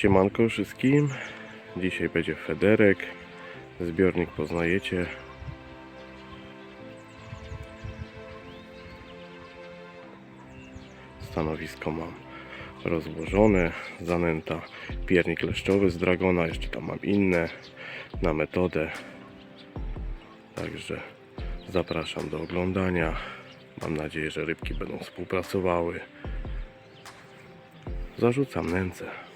Siemanko wszystkim. Dzisiaj będzie Federek. Zbiornik poznajecie. Stanowisko mam rozłożone. Zanęta piernik leszczowy z Dragona. Jeszcze tam mam inne na metodę. Także zapraszam do oglądania. Mam nadzieję, że rybki będą współpracowały. Zarzucam nędzę.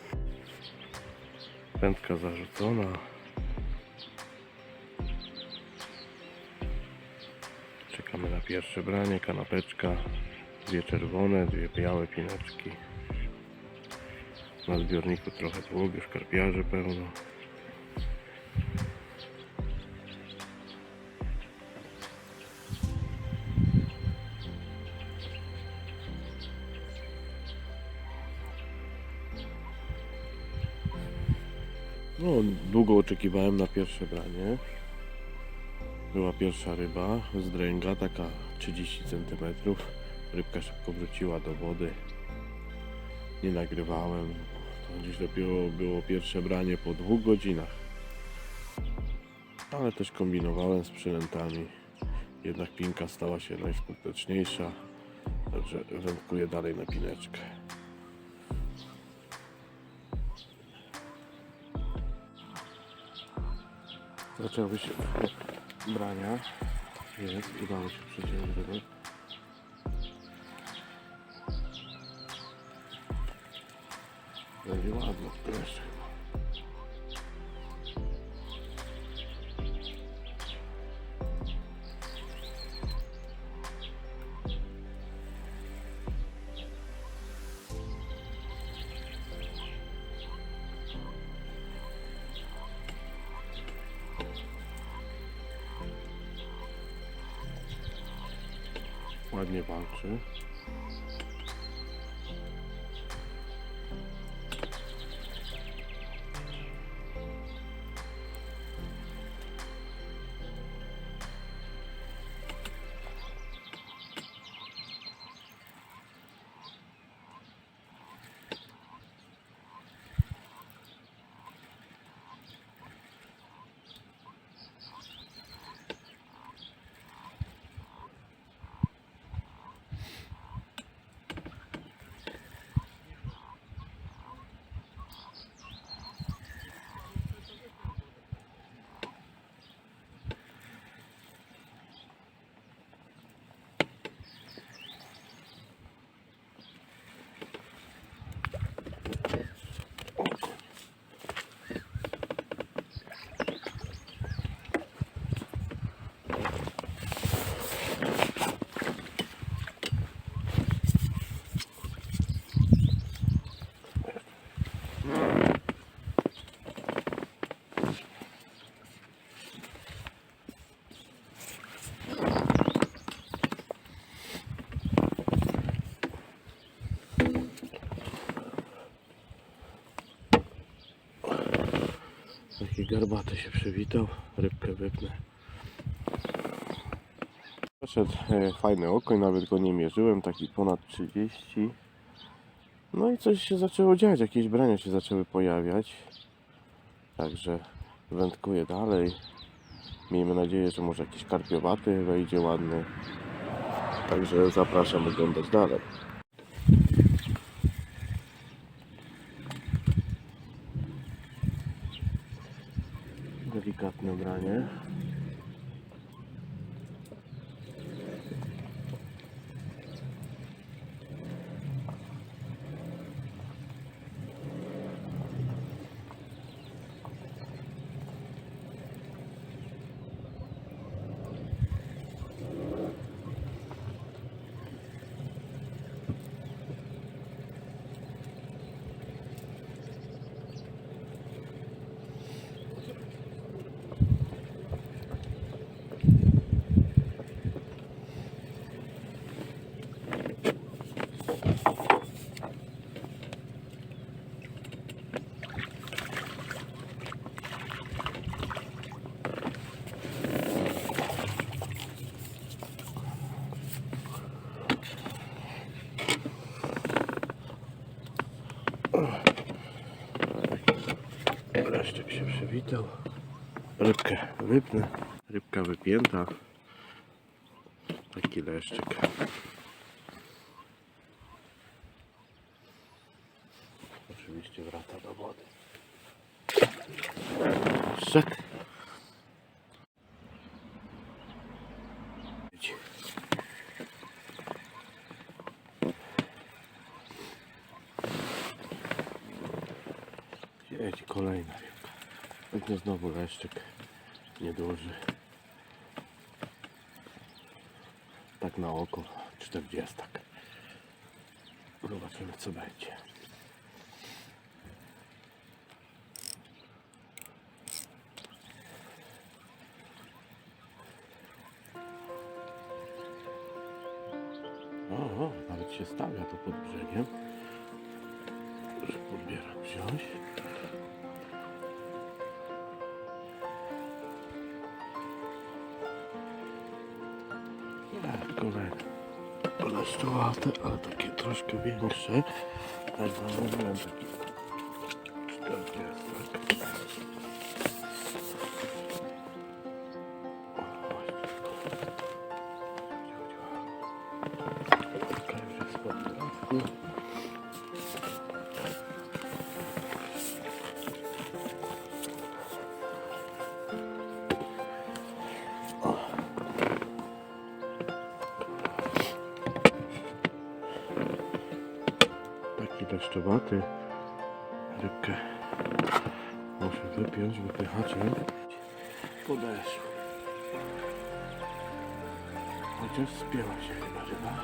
Wędka zarzucona. Czekamy na pierwsze branie, kanapeczka. Dwie czerwone, dwie białe pineczki. Na zbiorniku trochę długo, szkarpiarzy pełno. Oczekiwałem na pierwsze branie. Była pierwsza ryba z dręga, taka 30 cm. Rybka szybko wróciła do wody. Nie nagrywałem. To dziś dopiero było pierwsze branie po dwóch godzinach. Ale też kombinowałem z przynętami. Jednak pinka stała się najskuteczniejsza. Także wędkuję dalej na pineczkę. Zaczęły się brania. Jest, udało się przyciąć ryby. Będzie ładno jeszcze Ładnie walczy. Garbaty się przywitał. Rybkę wypnę. Poszedł e, fajny okoń, nawet go nie mierzyłem, taki ponad 30. No i coś się zaczęło dziać, jakieś brania się zaczęły pojawiać. Także wędkuję dalej. Miejmy nadzieję, że może jakiś karpiowaty wejdzie ładny. Także zapraszam oglądać dalej. Delikatne branie. Przywitał. Rybkę wypnę. Rybka wypięta. Taki leszczyk. Oczywiście wraca do wody. Leszczek. Jedź kolejna rybka. Pewnie znowu leszczyk nieduży. Tak na oko 40. Zobaczymy co będzie. O, nawet się stawia tu pod brzegiem, że podbierak wziąć. Poleszczowate, ale takie troszkę większe. Tak wam mówiłem, taki 40. Taki deszczowaty. Rybkę muszę wypiąć wypychaczem. Podeszły. Chociaż spięła się chyba ryba.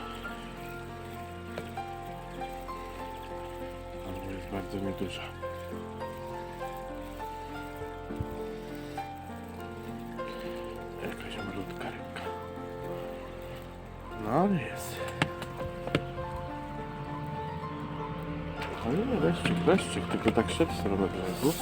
Ale jest bardzo nieduża. Jakaś malutka rybka. No ale jest. Leszczyk, tylko tak szedł w stronę brzegu.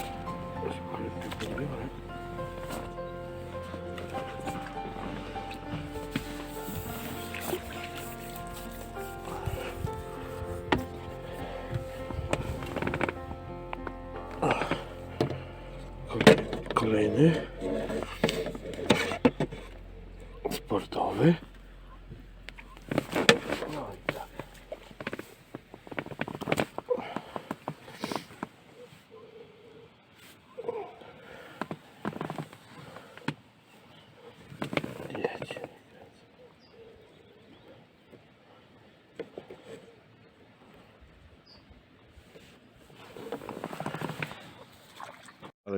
Kolejny,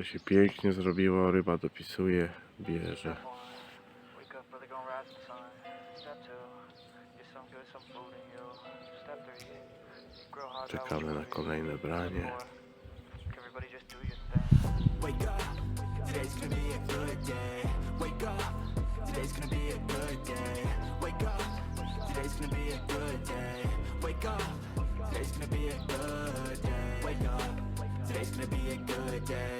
Ale się pięknie zrobiło, ryba dopisuje, bierze. Czekamy na kolejne branie. Today's gonna be a good day.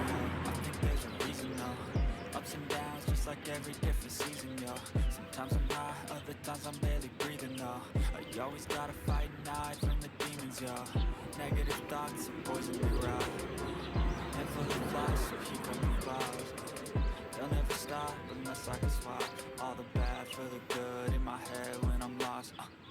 Like every different season, yo. Sometimes I'm high, other times I'm barely breathing, though. I always gotta fight and hide from the demons, yo. Negative thoughts are poison me right. And full of flies, so keep on the clouds. They'll never stop unless I can swap all the bad for the good in my head when I'm lost. Uh.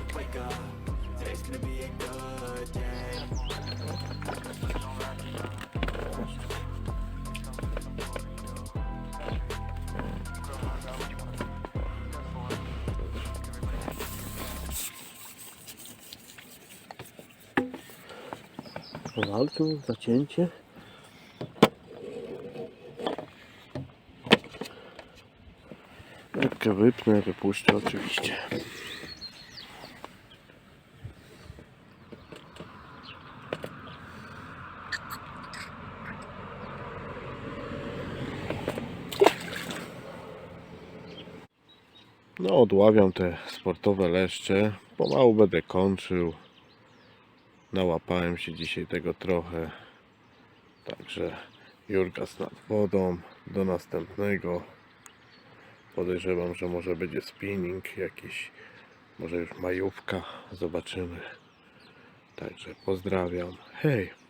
Walczył, zacięcie. Lekkę wypnę, wypuszczę oczywiście. No, odławiam te sportowe leszcze. Pomału będę kończył. Nałapałem się dzisiaj tego trochę. Także Jurgas nad wodą. Do następnego. Podejrzewam, że może będzie spinning jakiś. Może już majówka. Zobaczymy. Także pozdrawiam. Hej!